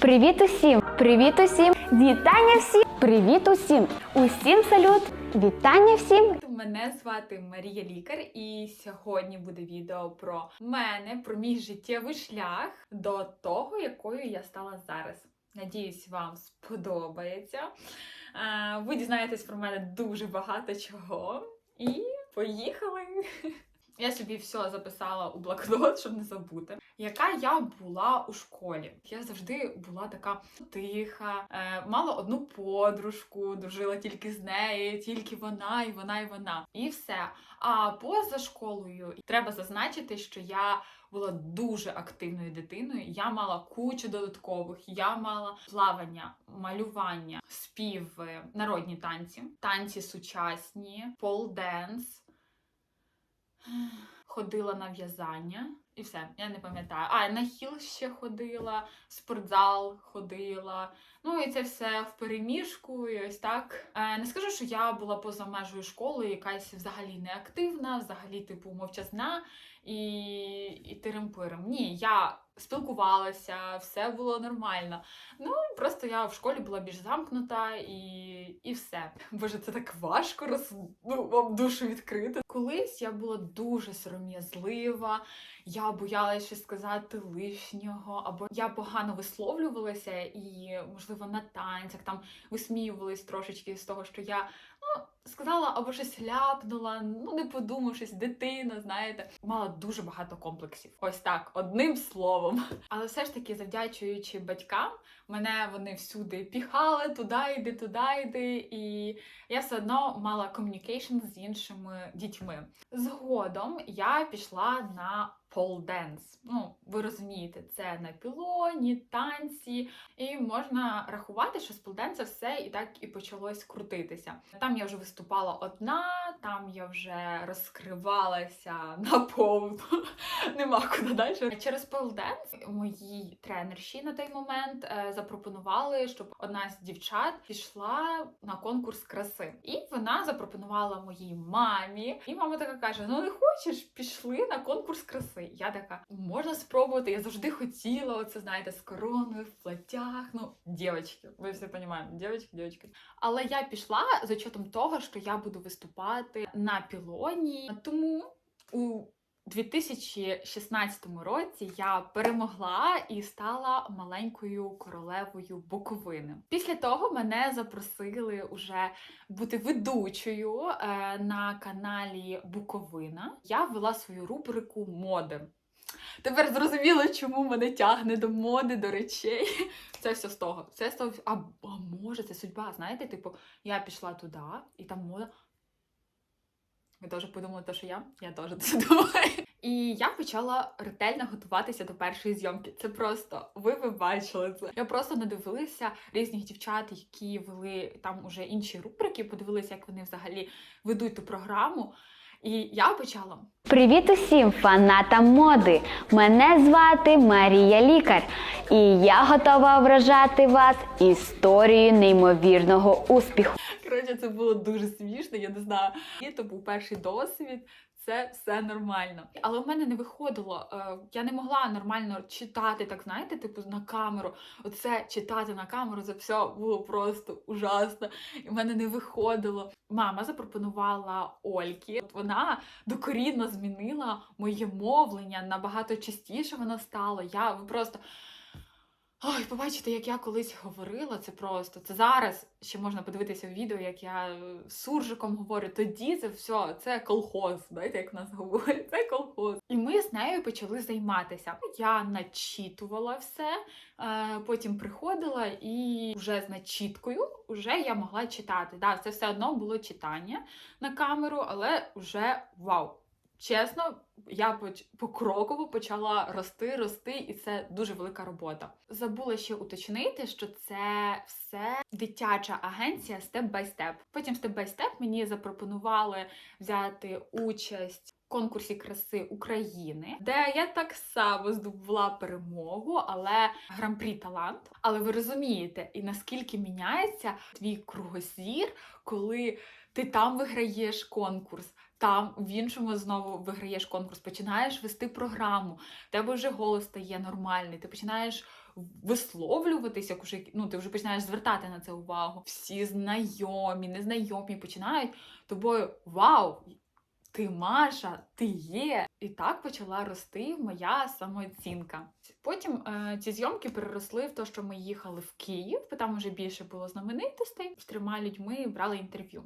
Привіт усім! Привіт усім! Вітання всім! Привіт усім! Усім салют! Вітання всім! Мене звати Марія Лікар, і сьогодні буде відео про мене, про мій життєвий шлях до того, якою я стала зараз. Надіюсь, вам сподобається. Е, Ви дізнаєтесь про мене дуже багато чого. І поїхали! Я собі все записала у блокнот, щоб не забути. Яка я була у школі? Я завжди була така тиха, е, мала одну подружку, дружила тільки з нею, тільки вона, і вона, і вона. І все. А поза школою треба зазначити, що я була дуже активною дитиною. Я мала кучу додаткових. Я мала плавання, малювання, співи, народні танці, танці сучасні, пол-денс. Ходила на в'язання і все, я не пам'ятаю. А, на хіл ще ходила, в спортзал ходила. Ну і це все в переміжку, і ось так. Е, не скажу, що я була поза межою школи, якась взагалі неактивна, взагалі, типу, мовчазна і, і тирим-пирим. Ні, я спілкувалася, все було нормально. Ну, просто я в школі була більш замкнута і, і все. Боже, це так важко роз... ну, вам душу відкрити. Колись я була дуже сором'язлива, я боялася щось сказати лишнього, або я погано висловлювалася і, можливо, на танцях там висміювались трошечки з того, що я ну, сказала або щось ляпнула, ну не подумавшись, дитина, знаєте, мала дуже багато комплексів. Ось так, одним словом. Але все ж таки, завдячуючи батькам, мене вони всюди піхали, туди йди, туди йди, і я все одно мала комунікейшн з іншими дітьми. Згодом я пішла на полденс. Ну, ви розумієте, це на пілоні, танці, і можна рахувати, що з полденса все і так і почалось крутитися. Там я вже виступала одна, там я вже розкривалася на повну. Нема куди далі. Через полденс моїй тренерші на той момент е, запропонували, щоб одна з дівчат пішла на конкурс краси. І вона запропонувала моїй мамі. І мама така каже: Ну не хочеш, пішли на конкурс краси. Я така, можна спробувати. Я завжди хотіла оце, знаєте, з короною в платях. Ну, дівчатки, ви все розумієте, дівчатки, дівчатки. Але я пішла з учетом того, що я буду виступати на пілоні. Тому у 2016 році я перемогла і стала маленькою королевою Буковини. Після того мене запросили уже бути ведучою е, на каналі Буковина. Я ввела свою рубрику моди. Тепер зрозуміло, чому мене тягне до моди, до речей. Це все з того. Це з того. А, а може, це судьба. Знаєте, типу, я пішла туди, і там мода. Ви теж подумали, те, що я? Я теж це думаю. І я почала ретельно готуватися до першої зйомки. Це просто ви би бачили це. Я просто надивилася різних дівчат, які вели там уже інші рубрики, подивилися, як вони взагалі ведуть ту програму. І я почала. Привіт усім фанатам моди! Мене звати Марія Лікар, і я готова вражати вас історією неймовірного успіху. Коротше, це було дуже смішно, я не знаю. І то був перший досвід. Це все нормально. Але в мене не виходило. е, Я не могла нормально читати, так знаєте, типу на камеру. Оце читати на камеру, це все було просто ужасно. І в мене не виходило. Мама запропонувала Ольки. От Вона докорінно змінила моє мовлення, набагато частіше воно стало. Я просто. Ой, побачите, як я колись говорила, це просто. Це зараз ще можна подивитися в відео, як я е, з суржиком говорю. Тоді це все, це колхоз. Знаєте, як в нас говорять, це колхоз. І ми з нею почали займатися. Я начитувала все, е, потім приходила і вже з начіткою вже я могла читати. Да, це все одно було читання на камеру, але вже вау! Чесно, я покроково почала рости, рости, і це дуже велика робота. Забула ще уточнити, що це все дитяча агенція степ бай степ. Потім степ бай степ мені запропонували взяти участь. Конкурсі краси України, де я так само здобула перемогу, але гран-прі талант. Але ви розумієте, і наскільки міняється твій кругозір, коли ти там виграєш конкурс, Там в іншому знову виграєш конкурс, починаєш вести програму, в тебе вже голос стає нормальний, ти починаєш висловлюватися, уже, ну, ти вже починаєш звертати на це увагу. Всі знайомі, незнайомі починають тобою вау! Ти Маша, ти є. І так почала рости моя самооцінка. Потім е, ці зйомки переросли в те, що ми їхали в Київ, бо там вже більше було знаменитостей. З трьома людьми брали інтерв'ю.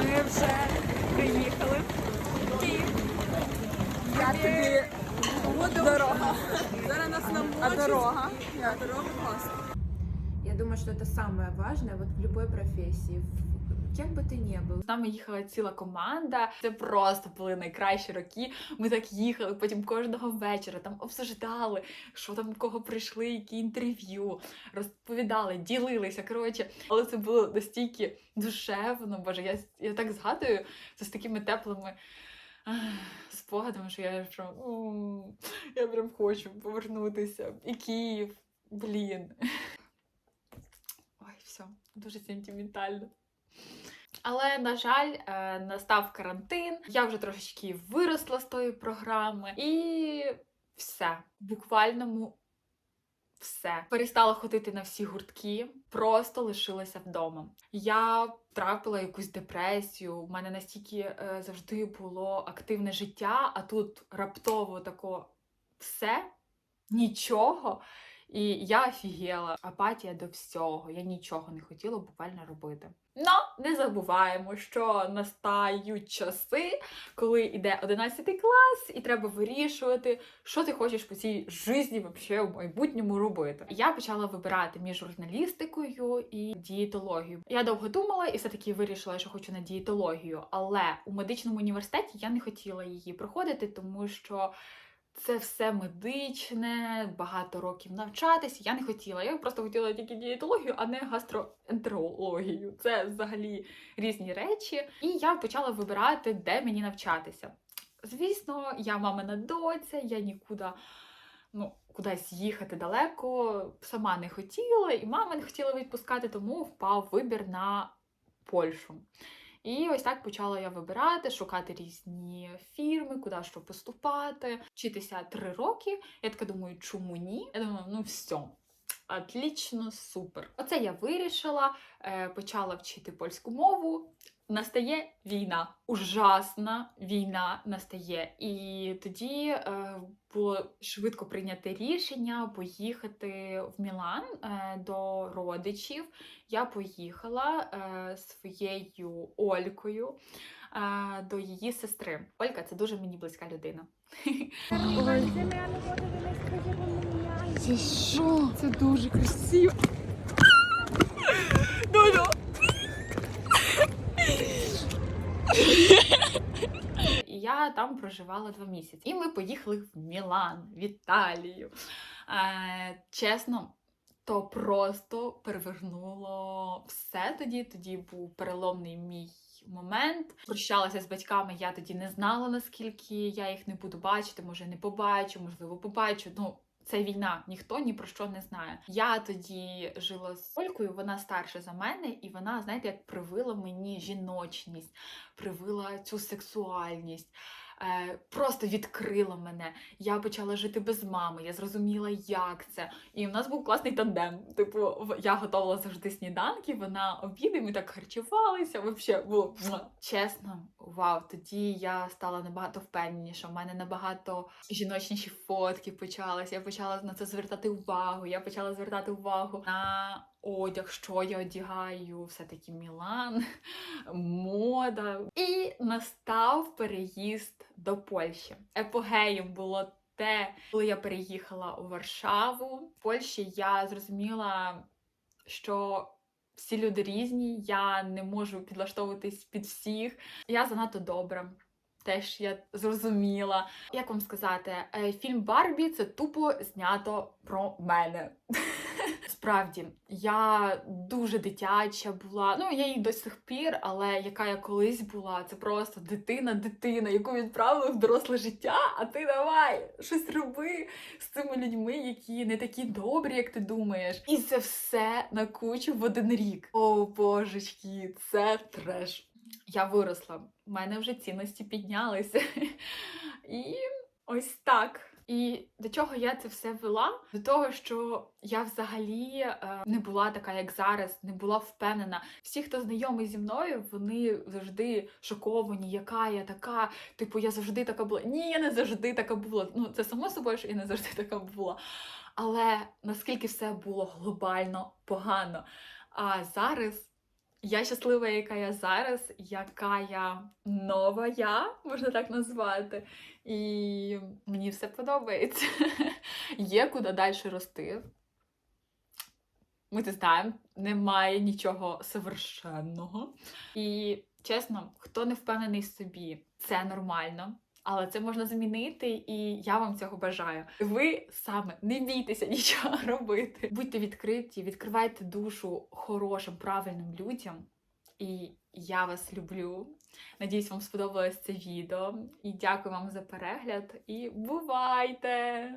Ми вже приїхали в Київ. Я тобі дорога. Зараз нас намочить. А дорога? Як? Дорога класна. Я думаю, что это самое важное вот в любой профессии, в- кем бы ты ни был. З нами їхала ціла команда. Це просто були найкращі роки. Ми так їхали. Потім кожного вечора там обсуждали, що там у кого прийшли, які інтерв'ю, розповідали, ділилися. Коротше, але це було настільки душевно. Боже, я, я так згадую це з такими теплими. ах, Спогадами, що я прям, м, я прям хочу повернутися. І Київ, блін. Ой, все, дуже сентиментально. Але, на жаль, е, настав карантин. Я вже трошечки виросла з тої програми, і все. В буквальному все. Перестала ходити на всі гуртки, просто лишилася вдома. Я трапила якусь депресію. У мене настільки е, завжди було активне життя, а тут раптово тако все, нічого. І я офігела. Апатія до всього. Я нічого не хотіла буквально робити. Но не забуваємо, що настають часи, коли йде 11 клас, і треба вирішувати, що ти хочеш по цій житті вообще в майбутньому робити. Я почала вибирати між журналістикою і дієтологією. Я довго думала і все-таки вирішила, що хочу на дієтологію, але у медичному університеті я не хотіла її проходити, тому що. Це все медичне, багато років навчатися. Я не хотіла. Я просто хотіла тільки дієтологію, а не гастроентерологію. Це взагалі різні речі. І я почала вибирати, де мені навчатися. Звісно, я мамина доця, я нікуди ну, кудись їхати далеко сама не хотіла, і мама не хотіла відпускати, тому впав вибір на Польщу. І ось так почала я вибирати, шукати різні фірми, куди що поступати, вчитися три роки. Я така думаю, чому ні? Я думаю, ну все. Отлічно, супер. Оце я вирішила, е, почала вчити польську мову. Настає війна, ужасна війна настає. І тоді е, було швидко прийняте рішення поїхати в Мілан е, до родичів. Я поїхала е, своєю Олькою е, до її сестри. Олька це дуже мені близька людина. Це що? Це дуже красиво. І я там проживала два місяці. І ми поїхали в Мілан, в Італію. Е, чесно, то просто перевернуло все тоді. Тоді був переломний мій момент. Прощалася з батьками, я тоді не знала, наскільки я їх не буду бачити, може не побачу, можливо, побачу. Ну, це війна, ніхто ні про що не знає. Я тоді жила з Олькою, вона старша за мене, і вона, знаєте, як привила мені жіночність, привила цю сексуальність. Е, просто відкрила мене. Я почала жити без мами. Я зрозуміла, як це. І в нас був класний тандем. Типу, я готувала завжди сніданки, вона обіди, ми так харчувалися. Взагалі було чесно, вау. Тоді я стала набагато впевненіша. У мене набагато жіночніші фотки почалися. Я почала на це звертати увагу. Я почала звертати увагу на одяг, що я одягаю, все-таки Мілан, мода. І настав переїзд до Польщі. Епогеєм було те, коли я переїхала у Варшаву. В Польщі я зрозуміла, що всі люди різні, я не можу підлаштовуватись під всіх. Я занадто добра. Теж я зрозуміла. Як вам сказати, е, фільм Барбі це тупо знято про мене. Справді, я дуже дитяча була. Ну, я і до сих пір, але яка я колись була, це просто дитина, дитина, яку відправили в доросле життя, а ти давай щось роби з цими людьми, які не такі добрі, як ти думаєш. І це все на кучу в один рік. О, божечки, це треш. Я виросла, в мене вже цінності піднялися. І ось так. І до чого я це все вела? До того, що я взагалі е, не була така, як зараз, не була впевнена. Всі, хто знайомий зі мною, вони завжди шоковані, яка я така. Типу, я завжди така була. Ні, я не завжди така була. Ну, це само собою, що я не завжди така була. Але наскільки все було глобально погано. А зараз я щаслива, яка я зараз, яка я нова я, можна так назвати. І мені все подобається. Є куди далі рости. Ми це знаємо, немає нічого совершенного. І чесно, хто не впевнений собі, це нормально. Але це можна змінити, і я вам цього бажаю. Ви саме не бійтеся нічого робити. Будьте відкриті, відкривайте душу хорошим, правильним людям. І я вас люблю. Надіюсь, вам сподобалось це відео. І дякую вам за перегляд. І бувайте!